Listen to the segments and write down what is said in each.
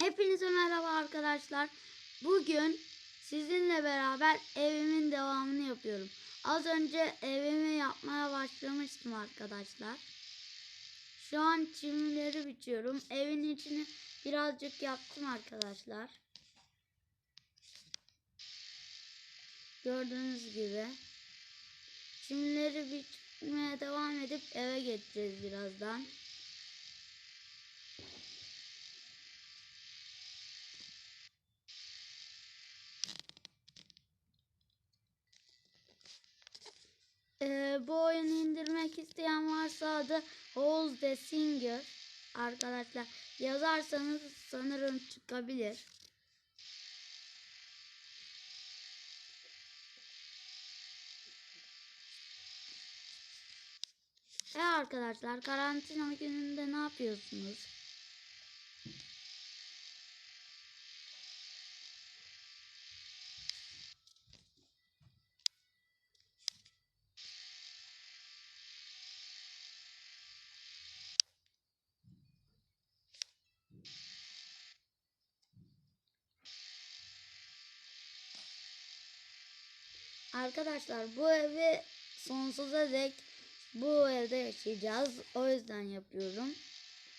Hepinize merhaba arkadaşlar. Bugün sizinle beraber evimin devamını yapıyorum. Az önce evimi yapmaya başlamıştım arkadaşlar. Şu an çimleri biçiyorum. Evin içini birazcık yaptım arkadaşlar. Gördüğünüz gibi. Çimleri biçmeye devam edip eve geçeceğiz birazdan. Ee, bu oyunu indirmek isteyen varsa adı Hold the Singer arkadaşlar yazarsanız sanırım çıkabilir. E arkadaşlar karantina gününde ne yapıyorsunuz? Arkadaşlar bu evi sonsuza dek bu evde yaşayacağız. O yüzden yapıyorum.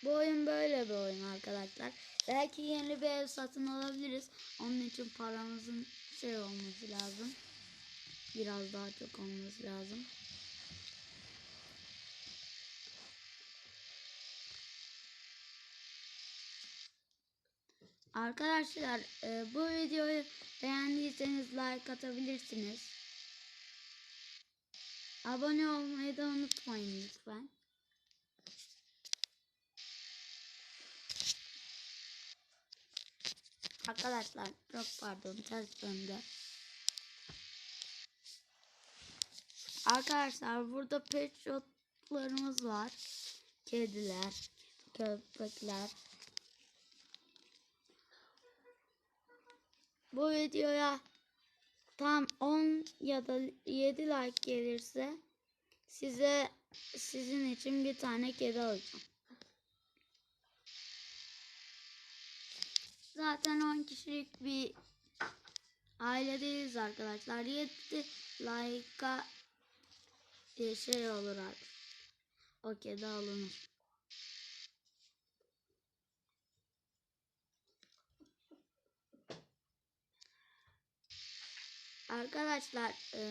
Bu oyun böyle bir oyun arkadaşlar. Belki yeni bir ev satın alabiliriz. Onun için paramızın şey olması lazım. Biraz daha çok olması lazım. Arkadaşlar e, bu videoyu beğendiyseniz like atabilirsiniz. Abone olmayı da unutmayın lütfen. Arkadaşlar çok pardon ters döndü. Arkadaşlar burada pet shoplarımız var. Kediler, köpekler. Bu videoya tam 10 ya da 7 like gelirse size sizin için bir tane kedi alacağım. Zaten 10 kişilik bir aile değiliz arkadaşlar. 7 like'a şey olur artık. O kedi alınır. Arkadaşlar e,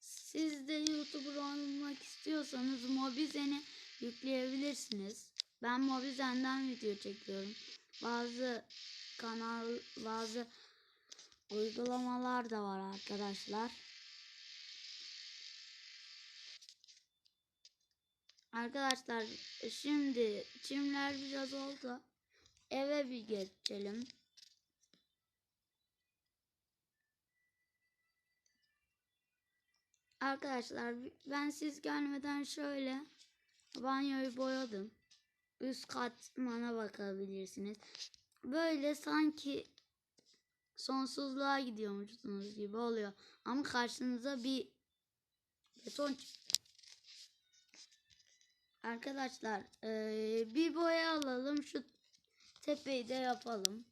siz de YouTuber olmak istiyorsanız Mobizen'i yükleyebilirsiniz. Ben Mobizen'den video çekiyorum. Bazı kanal, bazı uygulamalar da var arkadaşlar. Arkadaşlar şimdi çimler biraz oldu. Eve bir geçelim. Arkadaşlar ben siz gelmeden şöyle banyoyu boyadım. Üst katmana bakabilirsiniz. Böyle sanki sonsuzluğa gidiyormuşsunuz gibi oluyor. Ama karşınıza bir beton Arkadaşlar bir boya alalım. Şu tepeyi de yapalım.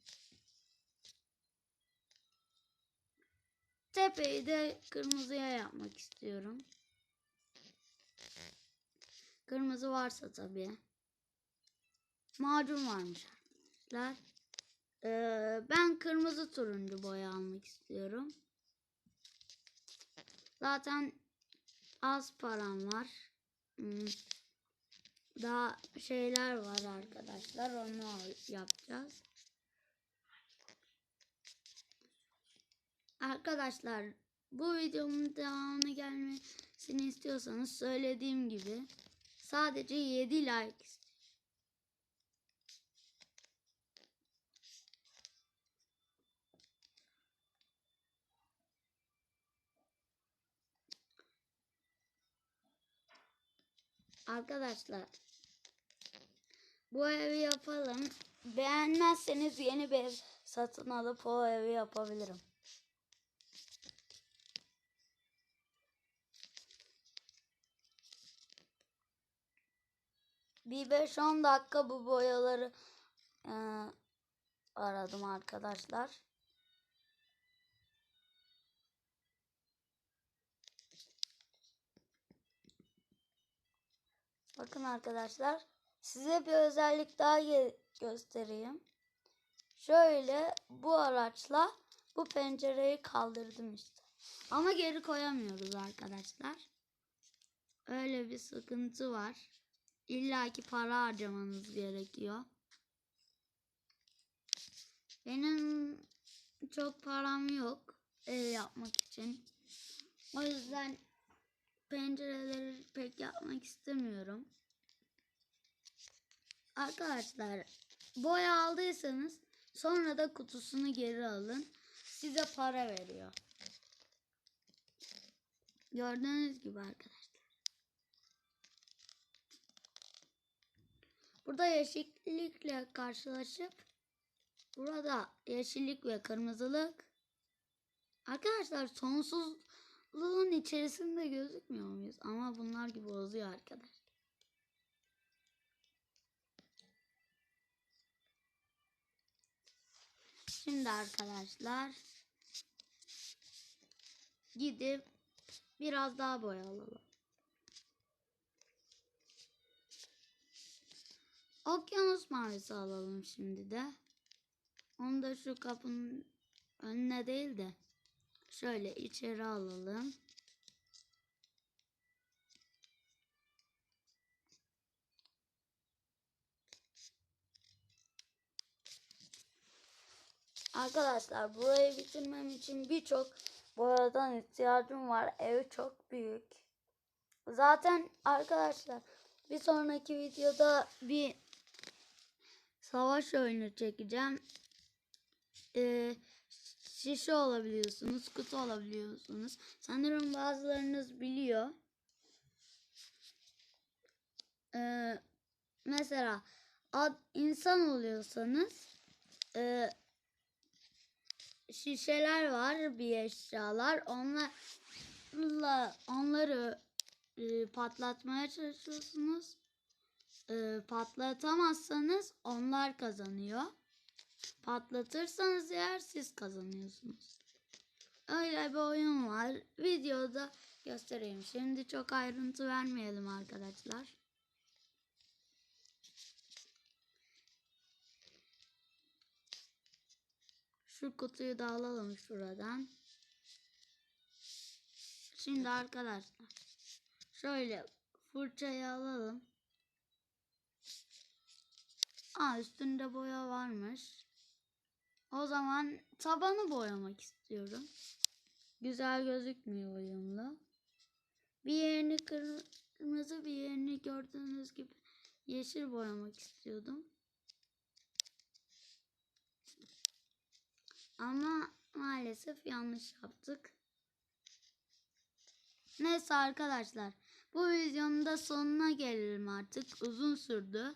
Tepeyi de kırmızıya yapmak istiyorum. Kırmızı varsa tabii. Macun varmış. Ee, ben kırmızı turuncu boya almak istiyorum. Zaten az param var. Hmm. Daha şeyler var arkadaşlar. Onu yapacağız. Arkadaşlar bu videomun devamını gelmesini istiyorsanız söylediğim gibi sadece 7 like. Arkadaşlar bu evi yapalım. Beğenmezseniz yeni bir ev satın alıp o evi yapabilirim. Bir 5-10 dakika bu boyaları e, aradım arkadaşlar. Bakın arkadaşlar size bir özellik daha göstereyim. Şöyle bu araçla bu pencereyi kaldırdım işte. Ama geri koyamıyoruz arkadaşlar. Öyle bir sıkıntı var. İlla ki para harcamanız gerekiyor. Benim çok param yok ev yapmak için. O yüzden pencereleri pek yapmak istemiyorum. Arkadaşlar boya aldıysanız sonra da kutusunu geri alın. Size para veriyor. Gördüğünüz gibi arkadaşlar. Burada yeşillikle karşılaşıp burada yeşillik ve kırmızılık arkadaşlar sonsuzluğun içerisinde gözükmüyor muyuz? Ama bunlar gibi bozuyor arkadaşlar. Şimdi arkadaşlar gidip biraz daha boya alalım. Okyanus mavisi alalım şimdi de. Onu da şu kapının önüne değil de şöyle içeri alalım. Arkadaşlar burayı bitirmem için birçok boyadan ihtiyacım var. Ev çok büyük. Zaten arkadaşlar bir sonraki videoda bir savaş oyunu çekeceğim. Ee, şişe olabiliyorsunuz, kutu olabiliyorsunuz. Sanırım bazılarınız biliyor. Ee, mesela ad, insan oluyorsanız e, şişeler var bir eşyalar onlarla onları e, patlatmaya çalışıyorsunuz E, patlatamazsanız onlar kazanıyor. Patlatırsanız eğer siz kazanıyorsunuz. Öyle bir oyun var. Videoda göstereyim. Şimdi çok ayrıntı vermeyelim arkadaşlar. Şu kutuyu da alalım şuradan. Şimdi arkadaşlar şöyle fırçayı alalım. Aa üstünde boya varmış. O zaman tabanı boyamak istiyorum. Güzel gözükmüyor uyumlu. Bir yerini kırmızı bir yerini gördüğünüz gibi yeşil boyamak istiyordum. Ama maalesef yanlış yaptık. Neyse arkadaşlar. Bu videonun da sonuna gelelim artık. Uzun sürdü.